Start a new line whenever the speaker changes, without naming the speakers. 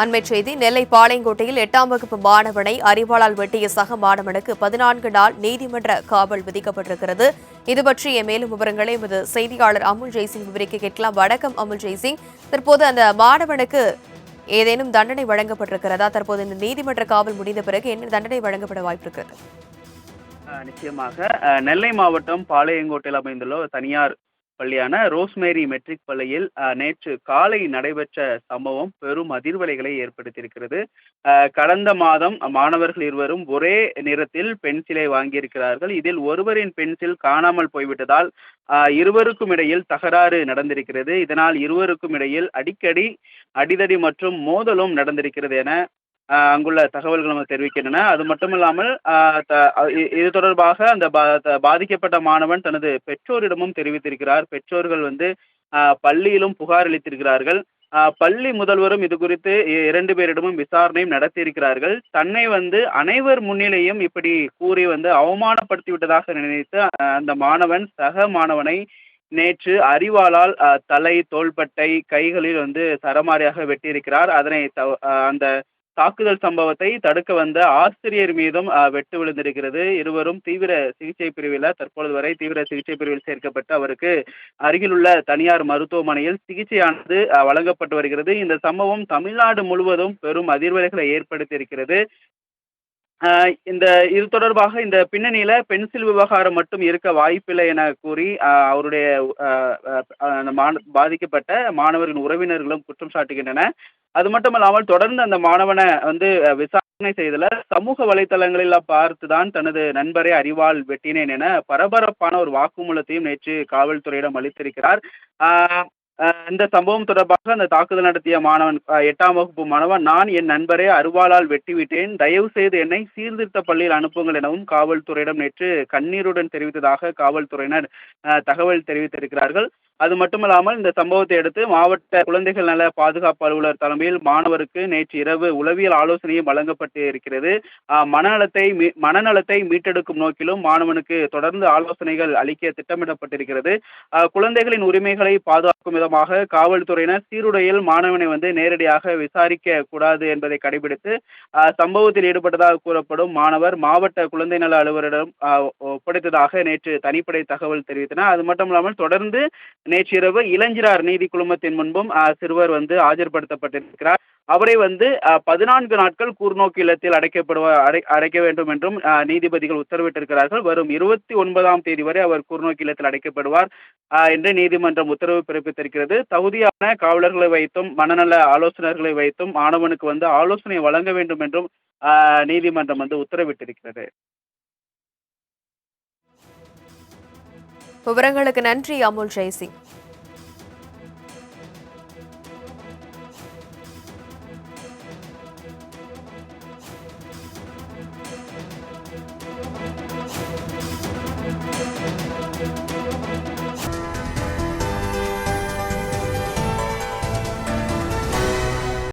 அண்மை செய்தி நெல்லை பாளையங்கோட்டையில் எட்டாம் வகுப்பு மாணவனை அறிவாளால் வெட்டிய சக மாணவனுக்கு பதினான்கு நாள் நீதிமன்ற காவல் விதிக்கப்பட்டிருக்கிறது. இது பற்றிய மேலும் விவரங்களை எமது செய்தியாளர் அமுல் ஜெய்சிங் விவரிக்க கேட்கலாம். வணக்கம் அமுல் ஜெய்சிங். தற்போது அந்த மாணவனுக்கு ஏதேனும் தண்டனை வழங்கப்பட்டிருக்கிறதா? தற்போது இந்த நீதிமன்ற காவல் முடிந்த பிறகு என்ன தண்டனை வழங்கப்பட வாய்ப்பிருக்கிறது
நிச்சயமாக. நெல்லை மாவட்டம் பாளையங்கோட்டையில் அமைந்துள்ள தனியார் பள்ளியான ரோஸ்மேரி மெட்ரிக் பள்ளியில் நேற்று காலை நடைபெற்ற சம்பவம் பெரும் அதிர்வலைகளை ஏற்படுத்தியிருக்கிறது. கடந்த மாதம் மாணவர்கள் இருவரும் ஒரே நிறத்தில் பென்சிலை வாங்கியிருக்கிறார்கள். இதில் ஒருவரின் பென்சில் காணாமல் போய்விட்டதால் இருவருக்கும் இடையில் தகராறு நடந்திருக்கிறது. இதனால் இருவருக்கும் இடையில் அடிக்கடி அடிதடி மற்றும் மோதலும் நடந்திருக்கிறது என அங்குள்ள தகவல்கள் நமக்கு தெரிவிக்கின்றன. அது மட்டும் இல்லாமல் த- இ- இது தொடர்பாக அந்த பா- த- பாதிக்கப்பட்ட மாணவன் தனது பெற்றோரிடமும் தெரிவித்திருக்கிறார். பெற்றோர்கள் வந்து பள்ளியிலும் புகார் அளித்திருக்கிறார்கள். பள்ளி முதல்வரும் இது குறித்து இரண்டு பேரிடமும் விசாரணையும் நடத்தியிருக்கிறார்கள். தன்னை வந்து அனைவர் முன்னிலையும் இப்படி கூறி வந்து அவமானப்படுத்தி விட்டதாக நினைத்து அந்த மாணவன் சக மாணவனை நேற்று அறிவாளால் தலை தோள்பட்டை கைகளில் வந்து சரமாரியாக வெட்டியிருக்கிறார். அதனை த அந்த தாக்குதல் சம்பவத்தை தடுக்க வந்த ஆசிரியர் மீதும் வெட்டு விழுந்திருக்கிறது. இருவரும் தீவிர சிகிச்சை பிரிவில் தற்பொழுது வரை தீவிர சிகிச்சை பிரிவில் சேர்க்கப்பட்டு அவருக்கு அருகிலுள்ள தனியார் மருத்துவமனையில் சிகிச்சையானது வழங்கப்பட்டு வருகிறது. இந்த சம்பவம் தமிழ்நாடு முழுவதும் பெரும் அதிர்வலைகளை ஏற்படுத்தியிருக்கிறது. இந்த இது தொடர்பாக இந்த பின்னணியில பென்சில் விவகாரம் மட்டும் இருக்க வாய்ப்பில்லை என கூறி அவருடைய அந்த பாதிக்கப்பட்ட மாணவரின் உறவினர்களும் குற்றம் சாட்டுகின்றன அது மட்டும் இல்லாமல் தொடர்ந்து அந்த மாணவனை வந்து விசாரணை செய்தல சமூக வலைத்தளங்களில் பார்த்து தான் தனது நண்பரை அறிவால் வெட்டினேன் என பரபரப்பான ஒரு வாக்குமூலத்தையும் நேற்று காவல்துறையிடம் அளித்திருக்கிறார். ஆஹ், இந்த சம்பவம் தொடர்பாக அந்த தாக்குதல் நடத்திய மாணவன் எட்டாம் வகுப்பு மாணவன் நான் என் நண்பரை அருவாளால் வெட்டிவிட்டேன். தயவு செய்து என்னை சீர்திருத்த பள்ளியில் அனுப்புங்கள் எனவும் காவல்துறையிடம் நேற்று கண்ணீருடன் தெரிவித்ததாக காவல்துறையினர் தகவல் தெரிவித்திருக்கிறார்கள். அது மட்டுமல்லாமல் இந்த சம்பவத்தை அடுத்து மாவட்ட குழந்தைகள் நல பாதுகாப்பு அலுவலர் தலைமையில் மாணவருக்கு நேற்று இரவு உளவியல் ஆலோசனையும் வழங்கப்பட்டு இருக்கிறது மனநலத்தை மீ- மனநலத்தை மீட்டெடுக்கும் நோக்கிலும் மாணவனுக்கு தொடர்ந்து ஆலோசனைகள் அளிக்க திட்டமிடப்பட்டிருக்கிறது. குழந்தைகளின் உரிமைகளை பாதுகாக்கும் விதமாக காவல்துறையினர் சீருடையில் மாணவனை வந்து நேரடியாக விசாரிக்க கூடாது என்பதை கடைபிடித்து சம்பவத்தில் ஈடுபட்டதாக கூறப்படும் மாணவர் மாவட்ட குழந்தை நல அலுவலரிடம் ஒப்படைத்ததாக நேற்று தனிப்படை தகவல் தெரிவித்தனர். அது மட்டும் இல்லாமல் தொடர்ந்து நேற்றிரவு இளஞ்சிறார் நீதி குழுமத்தின் முன்பும் சிறுவர் வந்து ஆஜர்படுத்தப்பட்டிருக்கிறார். அவரை வந்து பதினான்கு நாட்கள் கூர்நோக்கு இல்லத்தில் அடைக்கப்படுவ அடை அடைக்க வேண்டும் என்றும் நீதிபதிகள் உத்தரவிட்டிருக்கிறார்கள். வரும் இருபத்தி ஒன்பதாம் தேதி வரை அவர் கூர்நோக்கு இல்லத்தில் அடைக்கப்படுவார் என்று நீதிமன்றம் உத்தரவு பிறப்பித்திருக்கிறது. தகுதியான காவலர்களை வைத்தும் மனநல ஆலோசனர்களை வைத்தும் மாணவனுக்கு வந்து ஆலோசனை வழங்க வேண்டும் என்றும் நீதிமன்றம் வந்து உத்தரவிட்டிருக்கிறது.
விவரங்களுக்கு நன்றி அமுல் ஜெய்சிங்.